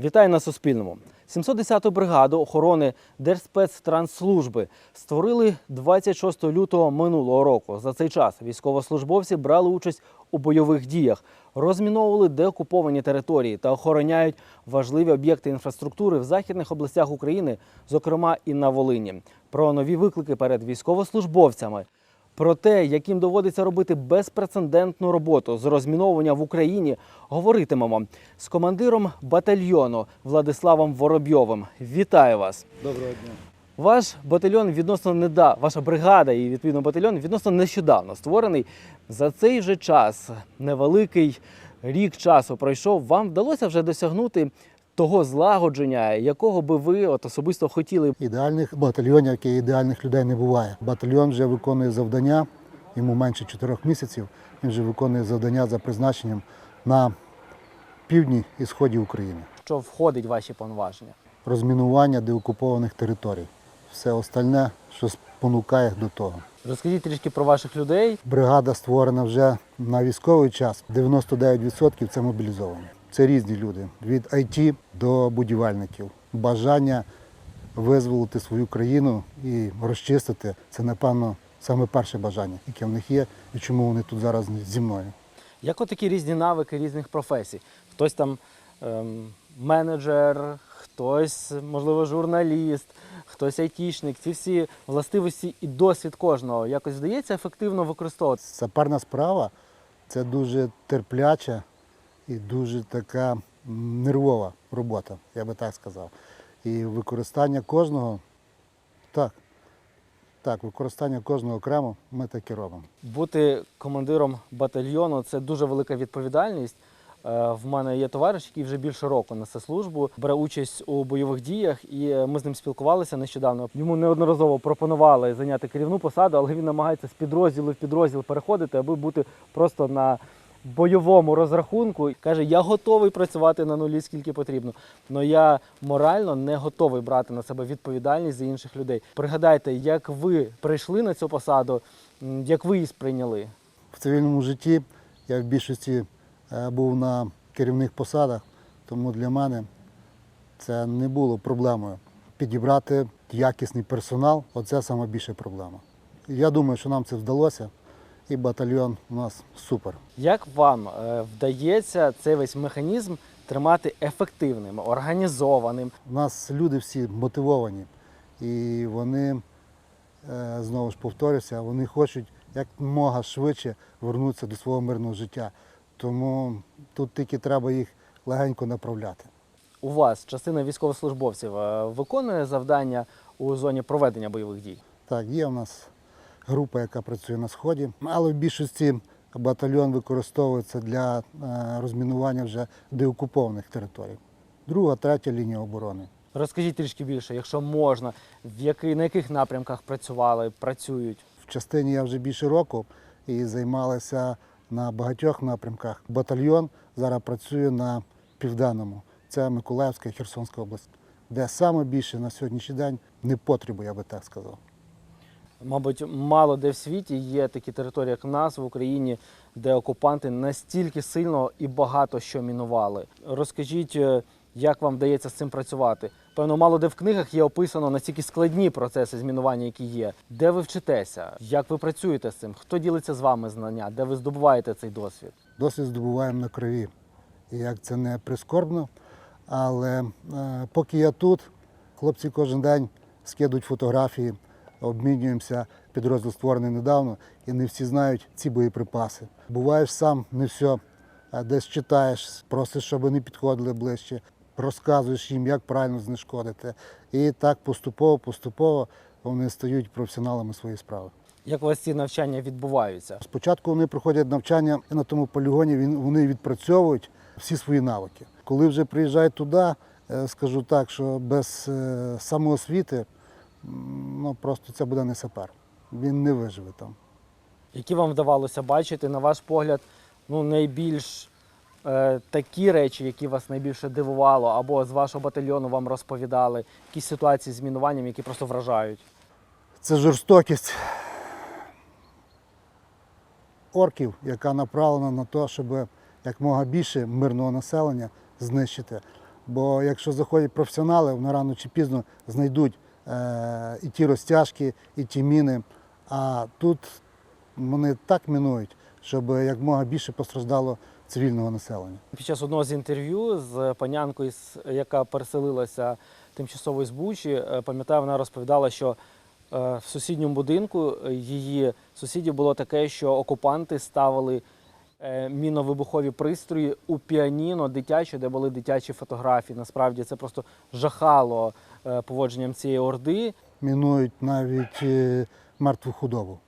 Вітаю на Суспільному. 710-ту бригаду охорони Держспецтрансслужби створили 26 лютого минулого року. За цей час військовослужбовці брали участь у бойових діях, розміновували деокуповані території та охороняють важливі об'єкти інфраструктури в західних областях України, зокрема і на Волині. Про нові виклики перед військовослужбовцями. Про те, яким доводиться робити безпрецедентну роботу з розміновування в Україні, говоритимемо з командиром батальйону Владиславом Воробйовим. Вітаю вас! Доброго дня. Ваш батальйон відносно неда, ваша бригада і відповідно батальйон відносно нещодавно створений. За цей же час, невеликий рік часу пройшов. Вам вдалося вже досягнути того злагодження, якого би ви от особисто хотіли Ідеальних батальйонів, і ідеальних людей не буває. Батальйон вже виконує завдання, йому менше чотирьох місяців. Він вже виконує завдання за призначенням на півдні і сході України. що входить в ваші повноваження. Розмінування деокупованих територій. Все остальне, що спонукає до того. Розкажіть трішки про ваших людей. Бригада створена вже на військовий час. 99% це мобілізовані. Це різні люди від IT до будівельників. Бажання визволити свою країну і розчистити це, напевно, саме перше бажання, яке в них є, і чому вони тут зараз зі мною. Як от такі різні навики різних професій? Хтось там ем, менеджер, хтось, можливо, журналіст, хтось айтішник. Ці всі властивості і досвід кожного якось вдається ефективно використовувати. Саперна справа це дуже терпляча і дуже така нервова робота, я би так сказав. І використання кожного, так, так, використання кожного окремо ми так і робимо. Бути командиром батальйону це дуже велика відповідальність. Е, В мене є товариш, який вже більше року несе службу, бере участь у бойових діях, і ми з ним спілкувалися нещодавно. Йому неодноразово пропонували зайняти керівну посаду, але він намагається з підрозділу в підрозділ переходити, аби бути просто на бойовому розрахунку. Каже, я готовий працювати на нулі скільки потрібно. але я морально не готовий брати на себе відповідальність за інших людей. Пригадайте, як ви прийшли на цю посаду, як ви її сприйняли? В цивільному житті я в більшості е, був на керівних посадах, тому для мене це не було проблемою. Підібрати якісний персонал оце саме більша проблема. Я думаю, що нам це вдалося, і батальйон у нас супер. Як вам е, вдається цей весь механізм тримати ефективним, організованим? У нас люди всі мотивовані, і вони, е, знову ж повторюся, вони хочуть якмога швидше вернутися до свого мирного життя. Тому тут тільки треба їх легенько направляти. У вас частина військовослужбовців е, виконує завдання у зоні проведення бойових дій? Так, є у нас група, яка працює на сході, але в більшості батальйон використовується для е, розмінування вже деокупованих територій. Друга, третя лінія оборони. Розкажіть трішки більше, якщо можна, в який, на яких напрямках працювали, працюють? В частині я вже більше року і займалися на багатьох напрямках. Батальйон зараз працює на південному. Це Миколаївська і Херсонська область, де саме більше на сьогоднішній день не потребу, я би так сказав. Мабуть, мало де в світі є такі території, як в нас в Україні, де окупанти настільки сильно і багато що мінували. Розкажіть, е, як вам вдається з цим працювати? Певно, мало де в книгах є описано настільки складні процеси змінування, які є. Де ви вчитеся? Як ви працюєте з цим? Хто ділиться з вами знання? Де ви здобуваєте цей досвід? Досвід здобуваємо на крові. І як це не прискорбно, але е, поки я тут, хлопці кожен день скидують фотографії, обмінюємося. Підрозділ створений недавно, і не всі знають ці боєприпаси. Буваєш сам, не все, а десь читаєш, просиш, щоб не підходили ближче, розказуєш їм, як правильно знешкодити. І так поступово, поступово вони стають професіоналами своєї справи. Як у вас ці навчання відбуваються? Спочатку вони проходять навчання і на тому полігоні вони відпрацьовують всі свої навики. Коли вже приїжджають туди, е, скажу так, що без е, самоосвіти ну, просто це буде не сапер. Він не виживе там. Які вам вдавалося бачити, на ваш погляд, ну найбільш е, такі речі, які вас найбільше дивувало, або з вашого батальйону вам розповідали, якісь ситуації з мінуванням, які просто вражають? Це жорстокість орків, яка направлена на те, щоб якмога більше мирного населення знищити. Бо якщо заходять професіонали, вони рано чи пізно знайдуть і ті розтяжки, і ті міни. А тут вони так мінують, щоб якмога більше постраждало цивільного населення. Під час одного з інтерв'ю з панянкою, яка переселилася тимчасово з Бучі, е, пам'ятаю, вона розповідала, що е, в сусідньому будинку е, її сусідів було таке, що окупанти ставили е, міновибухові пристрої у піаніно дитяче, де були дитячі фотографії. Насправді це просто жахало е, поводженням цієї орди. Мінують навіть е, мертву худобу.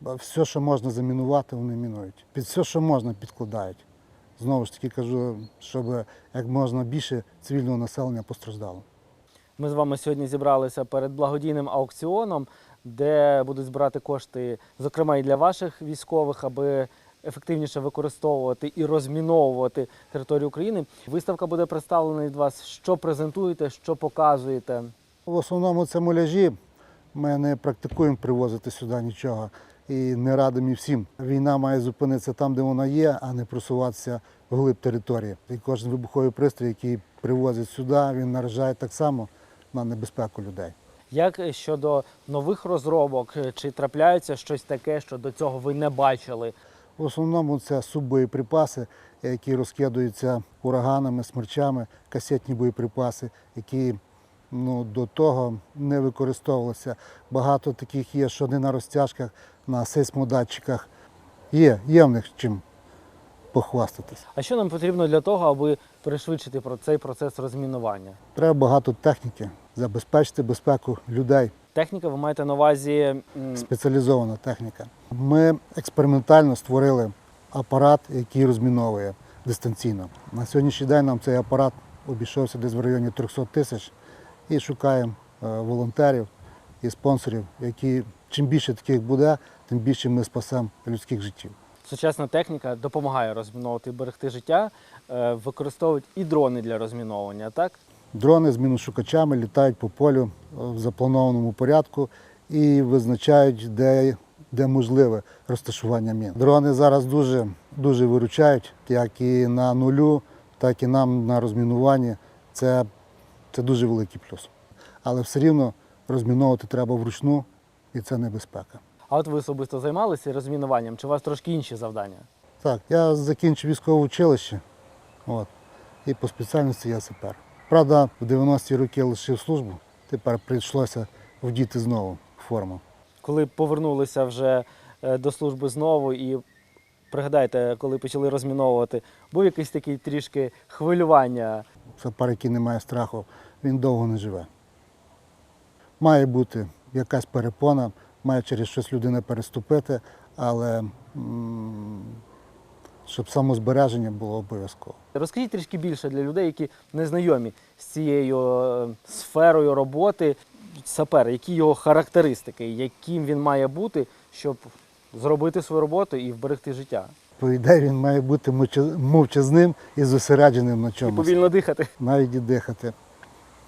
Все, що можна замінувати, вони мінують. Під все, що можна, підкладають. Знову ж таки кажу, щоб як можна більше цивільного населення постраждало. Ми з вами сьогодні зібралися перед благодійним аукціоном, де будуть збирати кошти, зокрема і для ваших військових, аби ефективніше використовувати і розміновувати територію України. Виставка буде представлена від вас. Що презентуєте, що показуєте. В основному це муляжі. Ми не практикуємо привозити сюди нічого і не радимо і всім. Війна має зупинитися там, де вона є, а не просуватися вглиб території. І кожен вибуховий пристрій, який привозять сюди, він наражає так само на небезпеку людей. Як щодо нових розробок, чи трапляється щось таке, що до цього ви не бачили? В основному це суббоєприпаси, які розкидаються ураганами, смерчами, касетні боєприпаси, які ну, до того не використовувалися. Багато таких є, що не на розтяжках, на сейсмодатчиках. Є, є в них чим похвастатися. А що нам потрібно для того, аби пришвидшити цей процес розмінування? Треба багато техніки, забезпечити безпеку людей, Техніка, ви маєте на увазі спеціалізована техніка. Ми експериментально створили апарат, який розміновує дистанційно. На сьогоднішній день нам цей апарат обійшовся десь в районі 300 тисяч і шукаємо е, волонтерів і спонсорів, які чим більше таких буде, тим більше ми спасемо людських життів. Сучасна техніка допомагає розміновувати і берегти життя, е, використовують і дрони для розміновування, так? Дрони з міношукачами літають по полю е, в запланованому порядку і визначають, де, де можливе розташування мін. Дрони зараз дуже, дуже виручають, як і на нулю, так і нам на розмінуванні. Це, це дуже великий плюс. Але все рівно розміновувати треба вручну, і це небезпека. А от ви особисто займалися розмінуванням, чи у вас трошки інші завдання? Так, я закінчив військове училище от, і по спеціальності я сапер. Правда, в 90-ті роки лишив службу, тепер прийшлося вдіти знову форму. Коли повернулися вже е, до служби знову і пригадайте, коли почали розміновувати, був якийсь такий трішки хвилювання. Сапер, який не має страху, він довго не живе. Має бути якась перепона, має через щось людина переступити, але м, щоб самозбереження було обов'язково. Розкажіть трішки більше для людей, які не знайомі з цією е, сферою роботи. Сапер, які його характеристики, яким він має бути, щоб зробити свою роботу і вберегти життя. По ідеї він має бути мовчазним і зосередженим на чомусь. І повільно дихати. навіть і дихати.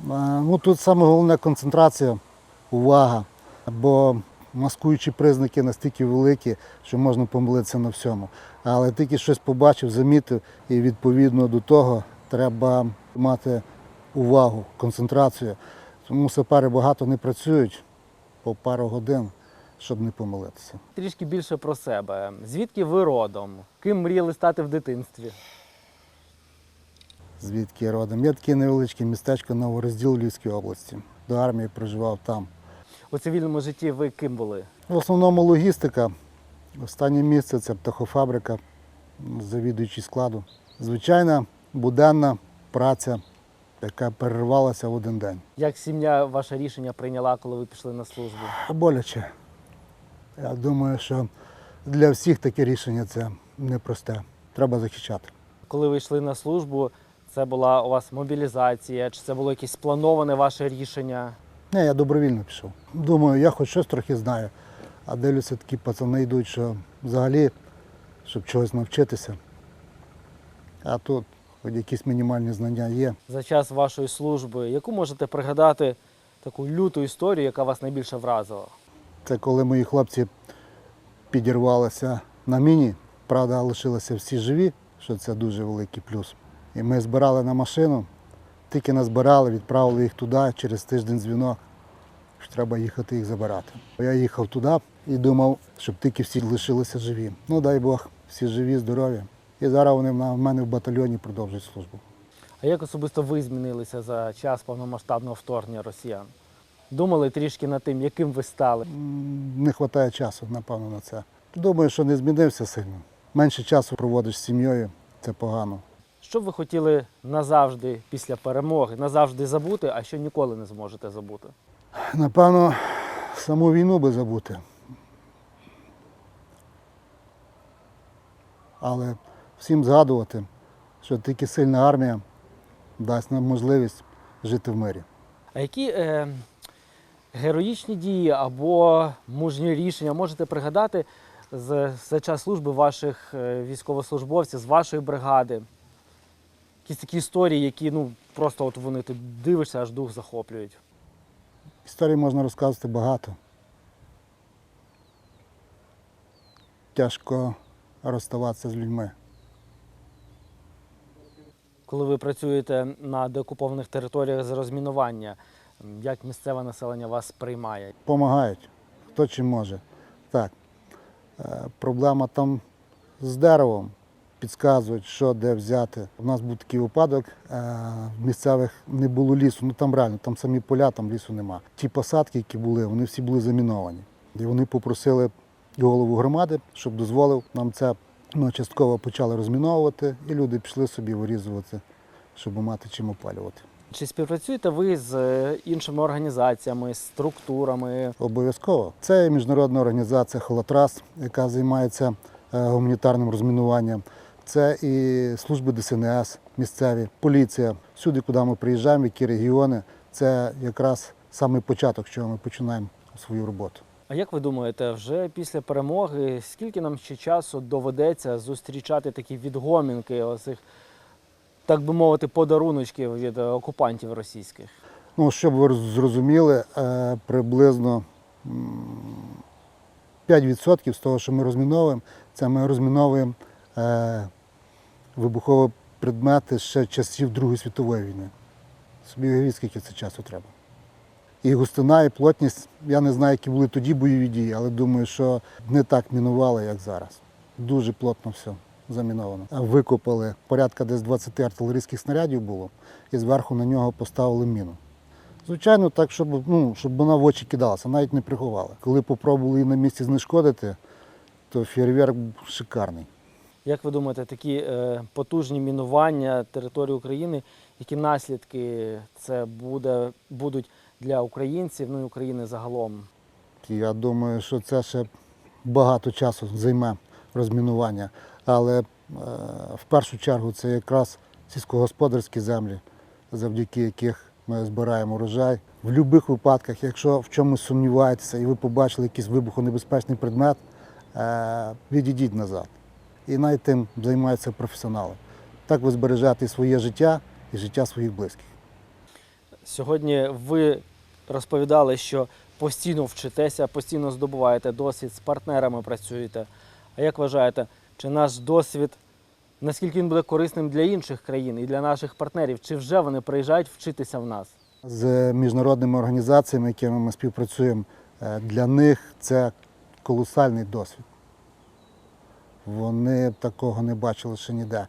Ну, тут саме головне концентрація, увага, бо маскуючі признаки настільки великі, що можна помилитися на всьому. Але тільки щось побачив, замітив, і відповідно до того треба мати увагу, концентрацію. Тому сапери багато не працюють по пару годин, щоб не помилитися. Трішки більше про себе. Звідки ви родом? Ким мріяли стати в дитинстві? Звідки я родом? Є таке невеличке містечко Новорозділ Львівської області. До армії проживав там. У цивільному житті ви ким були? В основному логістика. Останнє місце це птахофабрика, завідуючий складу. Звичайна буденна праця, яка перервалася в один день. Як сім'я ваше рішення прийняла, коли ви пішли на службу? Боляче. Я думаю, що для всіх таке рішення це непросте. Треба захищати. Коли ви йшли на службу, це була у вас мобілізація, чи це було якесь сплановане ваше рішення? Ні, я добровільно пішов. Думаю, я хоч щось трохи знаю. А дивлюся, такі пацани йдуть, що взагалі, щоб чогось навчитися. А тут хоч якісь мінімальні знання є. За час вашої служби, яку можете пригадати таку люту історію, яка вас найбільше вразила? Це коли мої хлопці підірвалися на міні. Правда, лишилися всі живі, що це дуже великий плюс. І ми збирали на машину, тільки назбирали, відправили їх туди, через тиждень дзвінок, що треба їхати їх забирати. Я їхав туди і думав, щоб тільки всі лишилися живі. Ну дай Бог, всі живі, здорові. І зараз вони в мене в батальйоні продовжують службу. А як особисто ви змінилися за час повномасштабного вторгнення росіян? Думали трішки над тим, яким ви стали? Не вистачає часу, напевно, на це. Думаю, що не змінився сильно. Менше часу проводиш з сім'єю, це погано. Що б ви хотіли назавжди після перемоги, назавжди забути, а що ніколи не зможете забути? Напевно, саму війну би забути. Але всім згадувати, що тільки сильна армія дасть нам можливість жити в мирі. А які е, героїчні дії або мужні рішення можете пригадати з, за час служби ваших е, військовослужбовців, з вашої бригади? Якісь такі історії, які ну просто от вони ти дивишся, аж дух захоплюють. Історій можна розказувати багато. Тяжко розставатися з людьми. Коли ви працюєте на деокупованих територіях з розмінування, як місцеве населення вас приймає? Помагають, хто чим може. Так. е, Проблема там з деревом. Підказують, що де взяти. У нас був такий випадок, е, в місцевих не було лісу. Ну там реально, там самі поля, там лісу нема. Ті посадки, які були, вони всі були заміновані. І вони попросили голову громади, щоб дозволив нам це. Ми частково почали розміновувати, і люди пішли собі вирізувати, щоб мати чим опалювати. Чи співпрацюєте ви з е, іншими організаціями, структурами? Обов'язково. Це міжнародна організація Холотрас, яка займається е, гуманітарним розмінуванням. Це і служби ДСНС місцеві, поліція. Всюди, куди ми приїжджаємо, які регіони, це якраз саме початок, чого ми починаємо свою роботу. А як ви думаєте, вже після перемоги скільки нам ще часу доведеться зустрічати такі відгомінки, оцих, так би мовити, подаруночків від окупантів російських? Ну, щоб ви зрозуміли, е, приблизно м, 5% з того, що ми розміновуємо, це ми розміновуємо вибухові предмети ще часів Другої світової війни. Собі уявіть, скільки це часу треба. І густина, і плотність, я не знаю, які були тоді бойові дії, але думаю, що не так мінували, як зараз. Дуже плотно все заміновано. Викопали порядка десь 20 артилерійських снарядів було, і зверху на нього поставили міну. Звичайно, так, щоб, ну, щоб вона в очі кидалася, навіть не приховала. Коли попробували її на місці знешкодити, то фейерверк шикарний. Як ви думаєте, такі е, потужні мінування території України, які наслідки це буде, будуть для українців, ну і України загалом? Я думаю, що це ще багато часу займе розмінування. Але е, в першу чергу це якраз сільськогосподарські землі, завдяки яких ми збираємо урожай. В будь-яких випадках, якщо в чомусь сумніваєтеся і ви побачили якийсь вибухонебезпечний предмет, е, відійдіть назад. І навіть тим займаються професіонали. Так ви збережете своє життя і життя своїх близьких. Сьогодні ви розповідали, що постійно вчитеся, постійно здобуваєте досвід, з партнерами працюєте. А як вважаєте, чи наш досвід, наскільки він буде корисним для інших країн і для наших партнерів? Чи вже вони приїжджають вчитися в нас? з міжнародними організаціями, якими ми співпрацюємо, е, для них це колосальний досвід. Вони такого не бачили ще ніде,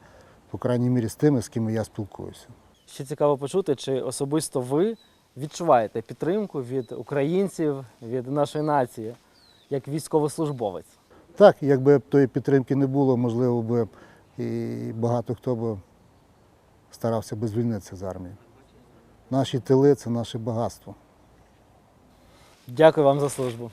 по крайній мірі з тими, з ким я спілкуюся. Ще цікаво почути, чи особисто ви відчуваєте підтримку від українців, від нашої нації, як військовослужбовець? Так, якби тої підтримки не було, можливо би і багато хто б старався би звільнитися з армії. Наші тили це наше багатство. Дякую вам за службу.